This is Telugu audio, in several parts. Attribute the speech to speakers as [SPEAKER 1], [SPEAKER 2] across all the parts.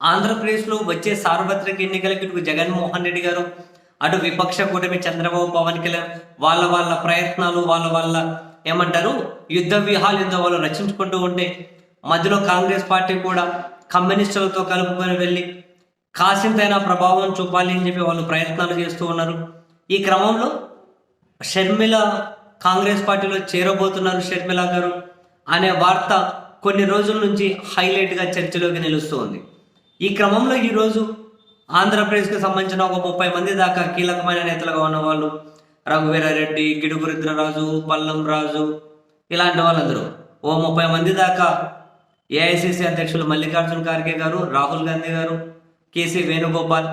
[SPEAKER 1] ఆంధ్రప్రదేశ్లో వచ్చే సార్వత్రిక ఎన్నికలకు ఇటు జగన్మోహన్ రెడ్డి గారు అటు విపక్ష కూటమి చంద్రబాబు పవన్ కళ్యాణ్ వాళ్ళ వాళ్ళ ప్రయత్నాలు వాళ్ళ వాళ్ళ ఏమంటారు యుద్ధ వ్యూహాలు యుద్ధ వాళ్ళు రచించుకుంటూ ఉంటే మధ్యలో కాంగ్రెస్ పార్టీ కూడా కమ్యూనిస్టులతో కలుపుకొని వెళ్ళి కాసింతైనా ప్రభావం చూపాలి అని చెప్పి వాళ్ళు ప్రయత్నాలు చేస్తూ ఉన్నారు. ఈ క్రమంలో షర్మిల కాంగ్రెస్ పార్టీలో చేరబోతున్నారు షర్మిల గారు అనే వార్త కొన్ని రోజుల నుంచి హైలైట్గా చర్చలోకి నిలుస్తూ ఉంది. ఈ క్రమంలో ఈరోజు ఆంధ్రప్రదేశ్కు సంబంధించిన ఒక ముప్పై మంది దాకా కీలకమైన నేతలుగా ఉన్నవాళ్ళు రఘువీరారెడ్డి గిడుగు రుద్రరాజు పల్లం రాజు ఇలాంటి వాళ్ళందరూ. ఓ ముప్పై మంది దాకా ఏఐసిసి అధ్యక్షులు మల్లికార్జున ఖార్గే గారు రాహుల్ గాంధీ గారు కేసీ వేణుగోపాల్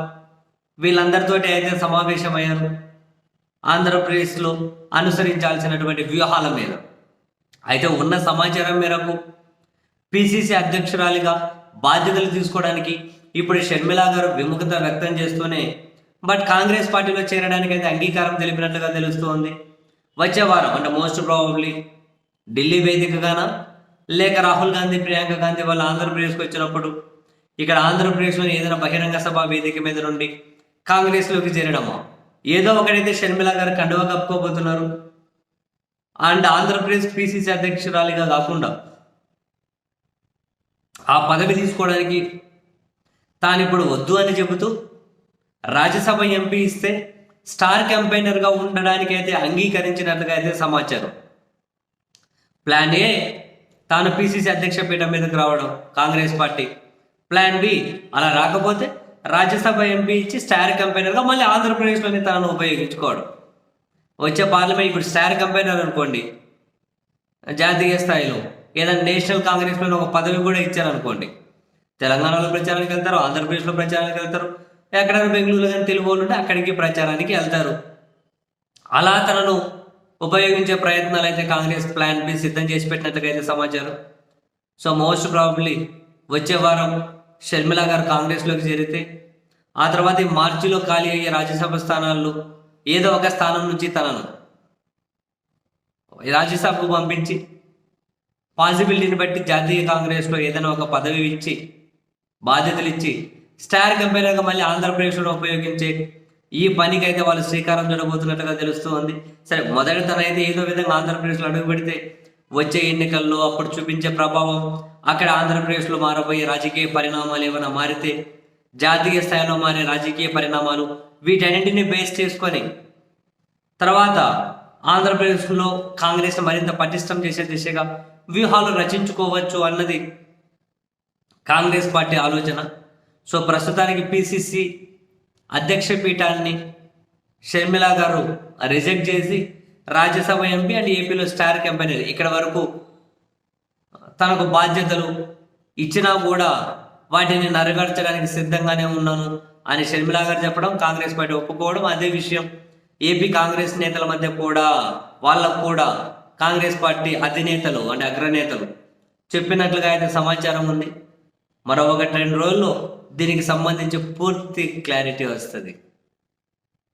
[SPEAKER 1] వీళ్ళందరితో అయితే సమావేశమయ్యారు. ఆంధ్రప్రదేశ్లో అనుసరించాల్సినటువంటి వ్యూహాల మీద. అయితే ఉన్న సమాచారం మేరకు పిసిసి అధ్యక్షురాలిగా బాధ్యతలు తీసుకోవడానికి ఇప్పుడు షర్మిలా గారు విముఖత వ్యక్తం చేస్తూనే బట్ కాంగ్రెస్ పార్టీలో చేరడానికి అయితే అంగీకారం తెలిపినట్లుగా తెలుస్తోంది. వచ్చే వారం అంటే మోస్ట్ ప్రాబబ్లీ ఢిల్లీ వేదికగానా లేక రాహుల్ గాంధీ ప్రియాంక గాంధీ వాళ్ళు ఆంధ్రప్రదేశ్కి వచ్చినప్పుడు ఇక్కడ ఆంధ్రప్రదేశ్లోని ఏదైనా బహిరంగ సభ వేదిక మీద నుండి కాంగ్రెస్లోకి చేరడమో? ఏదో ఒకటైతే షర్మిల గారు కండువ కప్పుకోబోతున్నారు. అండ్ ఆంధ్రప్రదేశ్ పిసిసి అధ్యక్షురాలిగా కాకుండా ఆ పదవి తీసుకోవడానికి తాను ఇప్పుడు వద్దు అని చెబుతూ రాజ్యసభ ఎంపీ ఇస్తే స్టార్ క్యాంపెయినర్గా ఉండడానికి అయితే అంగీకరించినట్లుగా అయితే సమాచారం. ప్లాన్ ఏ తాను పిసిసి అధ్యక్ష పీఠం మీదకి రావడం కాంగ్రెస్ పార్టీ. ప్లాన్ బి అలా రాకపోతే రాజ్యసభ ఎంపీ ఇచ్చి స్టార్ కంపెనర్గా మళ్ళీ ఆంధ్రప్రదేశ్లోని తాను ఉపయోగించుకోవడం. వచ్చే పార్లమెంట్ ఇప్పుడు స్టార్ కంపెనర్ అనుకోండి. జాతీయ స్థాయిలో ఏదైనా నేషనల్ కాంగ్రెస్లో ఒక పదవి కూడా ఇచ్చారనుకోండి. తెలంగాణలో ప్రచారానికి వెళ్తారు ఆంధ్రప్రదేశ్లో ప్రచారానికి వెళ్తారు ఎక్కడైనా బెంగళూరు కానీ తెలుగు వాళ్ళు ఉంటే అక్కడికి ప్రచారానికి వెళ్తారు. అలా తనను ఉపయోగించే ప్రయత్నాలు అయితే కాంగ్రెస్ ప్లాన్ బి సిద్ధం చేసి పెట్టినట్లుగా అయితే సమాచారం. సో మోస్ట్ ప్రాబబ్లీ వచ్చే వారం షర్మిల గారు కాంగ్రెస్లోకి చేరితే ఆ తర్వాత మార్చిలో ఖాళీ అయ్యే రాజ్యసభ స్థానాల్లో ఏదో ఒక స్థానం నుంచి తనను రాజ్యసభకు పంపించి పాసిబిలిటీని బట్టి జాతీయ కాంగ్రెస్లో ఏదైనా ఒక పదవి ఇచ్చి బాధ్యతలు ఇచ్చి స్టార్ కంపెనీగా మళ్ళీ ఆంధ్రప్రదేశ్లో ఉపయోగించే ఈ పనికి అయితే వాళ్ళు శ్రీకారం చూడబోతున్నట్టుగా తెలుస్తుంది. సరే మొదటి తన అయితే ఏదో విధంగా ఆంధ్రప్రదేశ్లో అడుగు పెడితే వచ్చే ఎన్నికల్లో అప్పుడు చూపించే ప్రభావం అక్కడ ఆంధ్రప్రదేశ్లో మారబోయే రాజకీయ పరిణామాలు ఏమైనా మారితే జాతీయ స్థాయిలో మారే రాజకీయ పరిణామాలు వీటన్నింటినీ బేస్ చేసుకొని తర్వాత ఆంధ్రప్రదేశ్లో కాంగ్రెస్ మరింత పటిష్టం చేసే దిశగా వ్యూహాలు రచించుకోవచ్చు అన్నది కాంగ్రెస్ పార్టీ ఆలోచన. సో ప్రస్తుతానికి పిసిసి అధ్యక్ష పీఠాన్ని షర్మిల గారు రిజెక్ట్ చేసి రాజ్యసభ ఎంపీ అండ్ ఏపీలో స్టార్ కంపెనీ ఇక్కడ వరకు తనకు బాధ్యతలు ఇచ్చినా కూడా వాటిని నరగడచడానికి సిద్ధంగానే ఉన్నాను అని షర్మిల గారు చెప్పడం కాంగ్రెస్ పార్టీ ఒప్పుకోవడం అదే విషయం ఏపీ కాంగ్రెస్ నేతల మధ్య కూడా వాళ్ళకు కూడా కాంగ్రెస్ పార్టీ అధినేతలు అంటే అగ్రనేతలు చెప్పినట్లుగా అయితే సమాచారం ఉంది. మరో ఒకటి రెండు రోజుల్లో దీనికి సంబంధించి పూర్తి క్లారిటీ వస్తుంది.